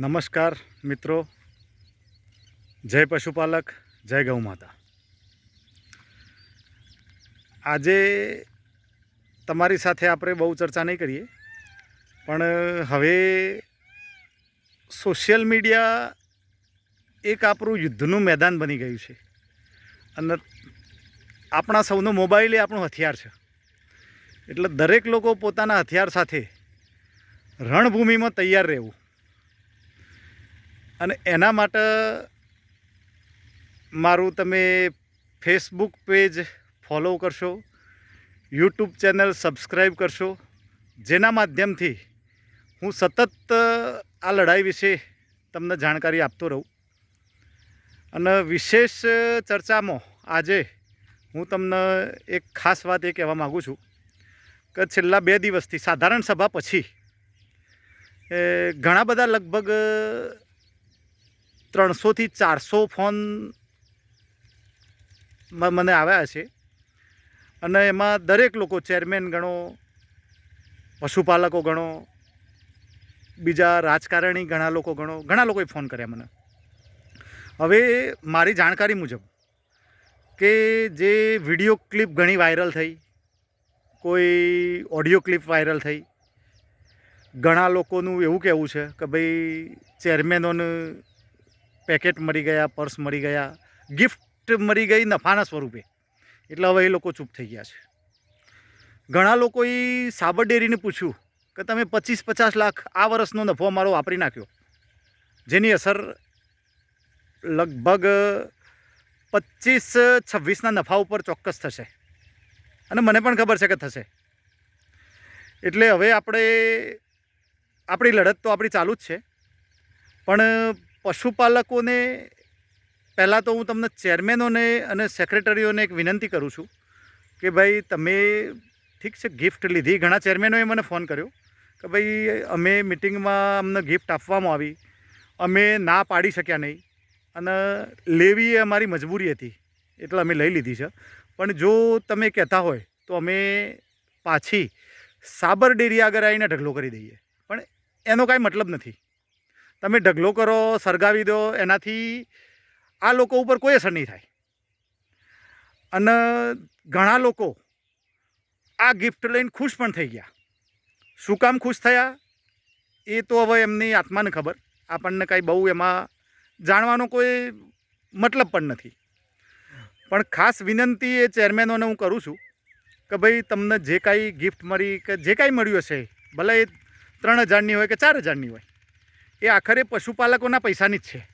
નમસ્કાર મિત્રો. જય પશુપાલક, જય ગૌ માતા. આજે તમારી સાથે આપણે બહુ ચર્ચા નહીં કરીએ, પણ હવે સોશિયલ મીડિયા એક આપણું યુદ્ધનું મેદાન બની ગયું છે. અને આપણા સૌનો મોબાઈલ એ આપણું હથિયાર છે. એટલે દરેક લોકો પોતાના હથિયાર સાથે રણભૂમિમાં તૈયાર રહેવું. અને એના માટે મારું તમે ફેસબુક પેજ ફોલો કરશો યુટ્યુબ ચેનલ સબસ્ક્રાઈબ કરશો, જેના માધ્યમથી હું સતત આ લડાઈ વિશે તમને જાણકારી આપતો રહું. અને વિશેષ ચર્ચામાં આજે હું તમને એક ખાસ વાત એ કહેવા માગું છું કે છેલ્લા બે દિવસથી સાધારણ સભા પછી ઘણા બધા લગભગ ત્રણસોથી ચારસો ફોન મને આવ્યા છે. અને એમાં દરેક લોકો, ચેરમેન ગણો, પશુપાલકો ગણો, બીજા રાજકારણી ઘણા લોકો ગણો, ઘણા લોકોએ ફોન કર્યા મને. હવે મારી જાણકારી મુજબ કે જે વીડિયો ક્લિપ ઘણી વાયરલ થઈ, કોઈ ઓડિયો ક્લિપ વાયરલ થઈ, ઘણા લોકોનું એવું કહેવું છે કે ભાઈ ચેરમેનોને પેકેટ મળી ગયા, પર્સ મળી ગયા, ગિફ્ટ મળી ગઈ નફાના સ્વરૂપે. એટલે હવે એ લોકો ચૂપ થઈ ગયા છે. ઘણા લોકોએ સાબર ડેરીને પૂછ્યું કે તમે પચીસ પચાસ લાખ આ વર્ષનો નફો અમારો વાપરી નાખ્યો. જેની અસર લગભગ પચીસ છવ્વીસના નફા ઉપર ચોક્કસ થશે. અને મને પણ ખબર છે કે થશે. એટલે હવે આપણે, આપણી લડત તો આપણી ચાલુ જ છે. પણ પશુપાલકોને, પહેલાં તો હું તમને ચેરમેનોને અને સેક્રેટરીઓને એક વિનંતી કરું છું કે ભાઈ તમે ઠીક છે, ગિફ્ટ લીધી. ઘણા ચેરમેનોએ મને ફોન કર્યો કે ભાઈ, અમે મિટિંગમાં અમને ગિફ્ટ આપવામાં આવી. અમે ના પાડી શક્યા નહીં અને લેવી એ અમારી મજબૂરી હતી, એટલે અમે લઈ લીધી છે. પણ જો તમે કહેતા હોય તો અમે પાછી સાબર ડેરી આગળ આવીને ઢગલો કરી દઈએ. પણ એનો કાંઈ મતલબ નથી. તમે ઢગલો કરો, સળગાવી દો, એનાથી આ લોકો ઉપર કોઈ અસર નહીં થાય. અને ઘણા લોકો આ ગિફ્ટ લઈને ખુશ પણ થઈ ગયા. શું કામ ખુશ થયા? એ તો હવે એમની આત્માને ખબર. આપણને કાંઈ બહુ એમાં જાણવાનો કોઈ મતલબ પણ નથી. પણ ખાસ વિનંતી એ ચેરમેનોને હું કરું છું કે ભાઈ, તમને જે કાંઈ ગિફ્ટ મળી કે જે કાંઈ મળ્યું હશે, ભલે એ ત્રણ હજારની હોય કે ચાર હજારની હોય એ આખરે પશુપાલકોના પૈસાની જ છે.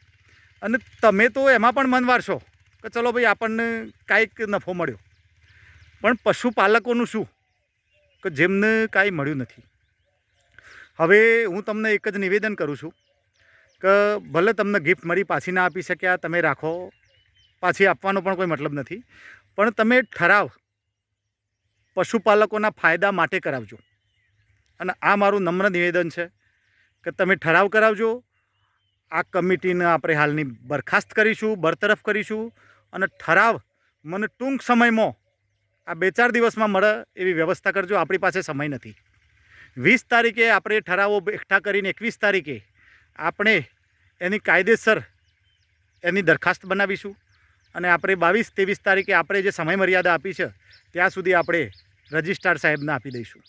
અને તમે તો એમાં પણ મન વારશો કે ચલો ભાઈ આપણને કાંઈક નફો મળ્યો. પણ પશુપાલકોનું શું? કે જેમને કાંઈ મળ્યું નથી. હવે હું તમને એક જ નિવેદન કરું છું કે ભલે તમને ગિફ્ટ મળી પાછી ના આપી શક્યા, તમે રાખો. પાછી આપવાનો પણ કોઈ મતલબ નથી. પણ તમે ઠરાવ, પશુપાલકોના ફાયદા માટે કરાવજો. અને આ મારું નમ્ર નિવેદન છે. કે તમે ઠરાવ કરાવજો. આ કમિટીને આપણે હાલની બરખાસ્ત કરીશું, બરતરફ કરીશું અને ઠરાવ મને ટૂંક સમયમાં આ બે ચાર દિવસમાં મળે એવી વ્યવસ્થા કરજો. આપણી પાસે સમય નથી. વીસ તારીખે આપણે ઠરાવો એકઠા કરીને એકવીસ તારીખે આપણે એની કાયદેસર એની દરખાસ્ત બનાવીશું અને આપણે બાવીસ ત્રેવીસ તારીખે આપણે જે સમય મર્યાદા આપી છે, ત્યાં સુધી આપણે રજિસ્ટ્રાર સાહેબને આપી દઈશું.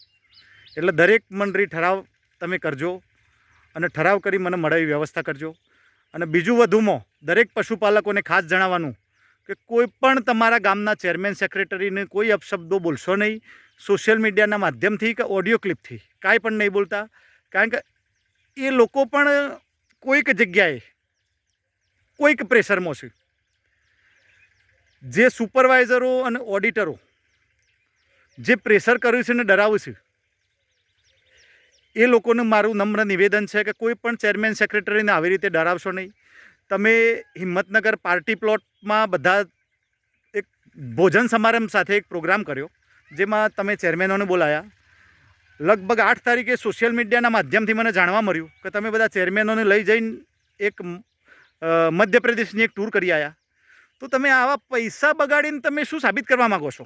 એટલે દરેક મંડળી ઠરાવ તમે કરજો. અને ઠરાવ કરી મને મળે એવી વ્યવસ્થા કરજો. અને બીજું વધુમાં દરેક પશુપાલકોને ખાસ જણાવવાનું કે કોઈ પણ તમારા ગામના ચેરમેન, સેક્રેટરીને કોઈ અપશબ્દો બોલશો નહીં. સોશિયલ મીડિયાના માધ્યમથી કે ઓડિયો ક્લિપથી. કાંઈ પણ નહીં બોલતા. કારણ કે એ લોકો પણ કોઈક જગ્યાએ કોઈક પ્રેશરમાં છે. જે સુપરવાઇઝરો અને ઓડિટરો જે પ્રેશર કર્યું છે ને ડરાવું છે એ લોકોનું મારું નમ્ર નિવેદન છે કે કોઈ પણ ચેરમેન સેક્રેટરીને આવી રીતે ડરાવશો નહીં. તમે હિંમતનગર પાર્ટી પ્લોટમાં બધા એક ભોજન સમારંભ સાથે એક પ્રોગ્રામ કર્યો, જેમાં તમે ચેરમેનોને બોલાયા. લગભગ આઠ તારીખે સોશિયલ મીડિયાના માધ્યમથી મને જાણવા મળ્યું કે તમે બધા ચેરમેનોને લઈ જઈને એક મધ્યપ્રદેશની એક ટૂર કરી આવ્યા તો તમે આવા પૈસા બગાડીને તમે શું સાબિત કરવા માગો છો?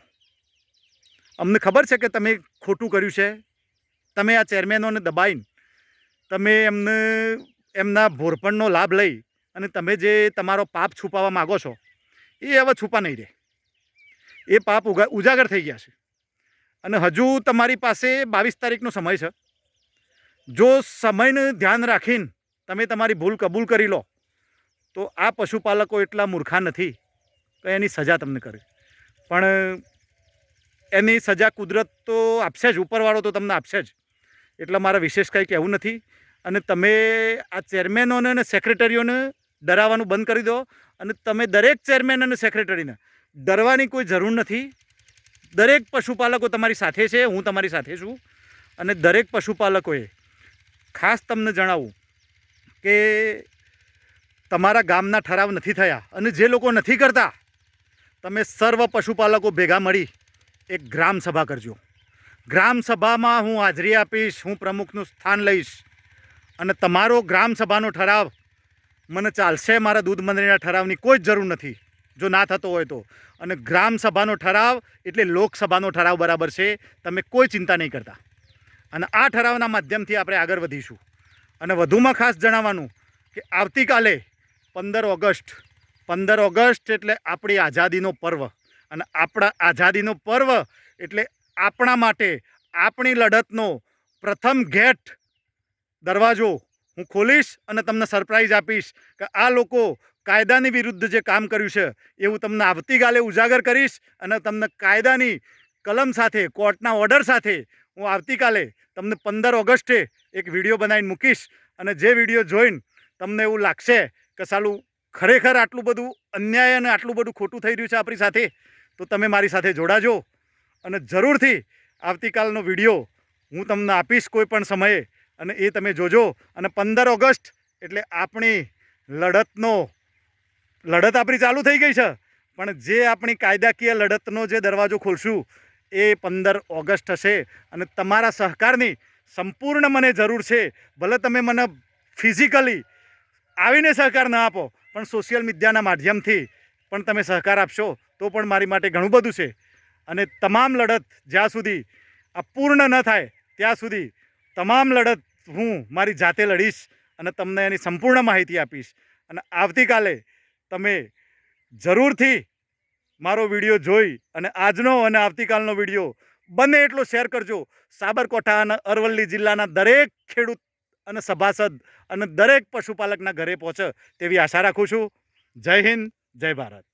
અમને ખબર છે કે તમે ખોટું કર્યું છે. તમે આ ચેરમેનોને દબાઈને તમે એમને, એમના ભોરપણનો લાભ લઈ અને તમે જે તમારો પાપ છુપાવવા માગો છો, એ હવે છુપા નહીં રહે. એ પાપ ઉગા, ઉજાગર થઈ ગયા છે. અને હજુ તમારી પાસે બાવીસ તારીખનો સમય છે. જો સમયને ધ્યાન રાખીને તમે તમારી ભૂલ કબૂલ કરી લો, તો આ પશુપાલકો એટલા મૂર્ખા નથી તો એની સજા તમને કરે. પણ એની સજા કુદરત તો આપશે જ, ઉપરવાળો તો તમને આપશે જ. એટલે મારા વિશેષ કંઈ કહેવું નથી. અને તમે આ ચેરમેનોને અને સેક્રેટરીઓને ડરાવવાનું બંધ કરી દો અને તમે દરેક ચેરમેન અને સેક્રેટરીને ડરવાની કોઈ જરૂર નથી. દરેક પશુપાલકો તમારી સાથે છે, હું તમારી સાથે છું. અને દરેક પશુપાલકોએ ખાસ તમને જણાવું કે તમારા ગામના ઠરાવ નથી થયા અને જે લોકો નથી કરતા, તમે સર્વ પશુપાલકો ભેગા મળી એક ગ્રામ સભા કરજો. ગ્રામ સભામાં હું હાજરી આપીશ, હું પ્રમુખનું સ્થાન લઈશ. અને તમારો ગ્રામ સભાનો ઠરાવ મને ચાલશે, મારા દૂધ મંડળીના ઠરાવની કોઈ જ જરૂર નથી, જો ના થતો હોય તો. અને ગ્રામ સભાનો ઠરાવ એટલે લોકસભાનો ઠરાવ બરાબર છે, તમે કોઈ ચિંતા નહીં કરતા. અને આ ઠરાવના માધ્યમથી આપણે આગળ વધીશું. અને વધુમાં ખાસ જણાવવાનું કે આવતીકાલે પંદર ઓગસ્ટ પંદર ઓગસ્ટ એટલે આપણી આઝાદીનો પર્વ. અને આપણા આઝાદીનો પર્વ એટલે આપણા માટે આપણી લડતનો પ્રથમ ગેટ દરવાજો હું ખોલીશ અને તમને સરપ્રાઈઝ આપીશ કે આ લોકો કાયદાની વિરુદ્ધ જે કામ કર્યું છે, એવું તમને આવતીકાલે ઉજાગર કરીશ અને તમને કાયદાની કલમ સાથે, કોર્ટના ઓર્ડર સાથે હું આવતીકાલે તમને પંદર ઓગસ્ટે એક વીડિયો બનાવીને મૂકીશ અને જે વીડિયો જોઈને તમને એવું લાગશે કે સાલું ખરેખર આટલું બધું અન્યાય અને આટલું બધું ખોટું થઈ રહ્યું છે આપણી સાથે, તો તમે મારી સાથે જોડાજો. અને જરૂરથી આવતીકાલનો વીડિયો હું તમને આપીશ કોઈ પણ સમયે અને એ તમે જોજો. અને પંદર ઓગસ્ટ એટલે આપણી લડતનો, લડત આપણી ચાલુ થઈ ગઈ છે. પણ જે આપણી કાયદાકીય લડતનો જે દરવાજો ખોલશું એ પંદર ઓગસ્ટ હશે. અને તમારા સહકારની સંપૂર્ણ મને જરૂર છે. ભલે તમે મને ફિઝિકલી આવીને સહકાર ન આપો, પણ સોશિયલ મીડિયાના માધ્યમથી પણ તમે સહકાર આપશો, તો પણ મારી માટે ઘણું બધું છે. અને તમામ લડત જ્યાં સુધી આ પૂર્ણ ન થાય, ત્યાં સુધી તમામ લડત હું મારી જાતે લડીશ અને તમને એની સંપૂર્ણ માહિતી આપીશ. અને આવતીકાલે તમે જરૂરથી મારો વીડિયો જોઈ અને આજનો અને આવતીકાલનો વીડિયો બંને એટલો શેર કરજો. સાબરકાંઠા અને અરવલ્લી જિલ્લાના દરેક ખેડૂત અને સભાસદ અને દરેક પશુપાલકના ઘરે પહોંચે તેવી આશા રાખું છું. જય હિન્દ, જય ભારત.